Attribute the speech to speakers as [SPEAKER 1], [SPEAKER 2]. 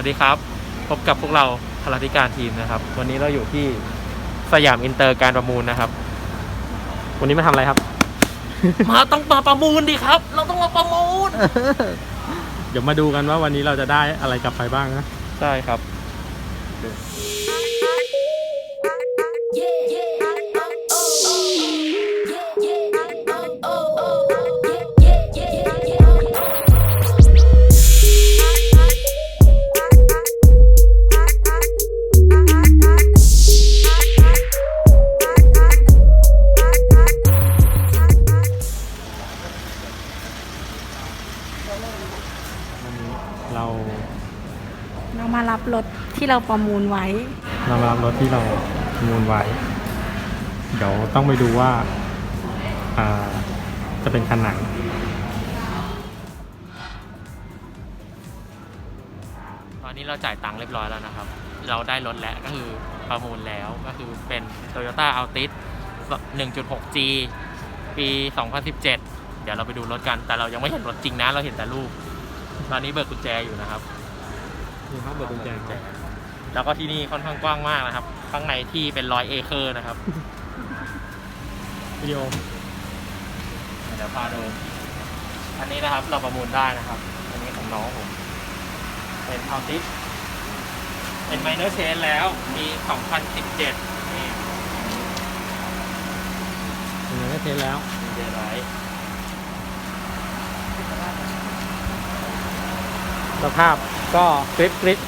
[SPEAKER 1] วัสดีครับ พบกับพวกเราพลาธิการทีมนะครับ วันนี้เราอยู่ที่สยามอินเตอร์การประมูลนะครับ
[SPEAKER 2] วันนี้มาทำอะไรครับ
[SPEAKER 1] มาต้องมาประมูลดิครับ เราต้องมาประมูล
[SPEAKER 2] เดี๋ยวมาดูกันว่าวันนี้เราจะได้อะไรกลับไปบ้างนะ
[SPEAKER 1] ใช่ครับ
[SPEAKER 2] วันนี้เรา
[SPEAKER 3] เรามารับรถที่เราประมูลไว้
[SPEAKER 2] เรามารับรถที่เรามูลไว้ เดี๋ยวต้องไปดูว่าอ่าจะเป็นคันไหน
[SPEAKER 1] ตอนนี้เราจ่ายตังค์เรียบร้อยแล้วนะครับ เราได้รถแล้วก็คือประมูลแล้วก็คือเป็น Toyota Altis 1.6G ปี 2017เดี๋ยวเราไปดูรถกัน แต่เรายังไม่เห็นรถจริงนะ เราเห็นแต่รูป ตอนนี้เบิกกุญแจอยู่นะครับ
[SPEAKER 2] นี่ครับเบิกกุญแจครับ
[SPEAKER 1] แล้วก็ที่นี่ค่อนข้างกว้างมากนะครับ ข้างในที่เป็นร้อยเอเคอร์นะครับ
[SPEAKER 2] วิดีโอ
[SPEAKER 1] เดี๋ยวพาดู อันนี้นะครับเราประมูลได้นะครับ อันนี้ของน้องผม เป็นอัลติสเป็นไมเนอร์เชนแล้วปี2017 นี่
[SPEAKER 2] เป็นยังไงเทสแล้ว
[SPEAKER 1] มีเดไร
[SPEAKER 2] สภาพก็กริบกริบ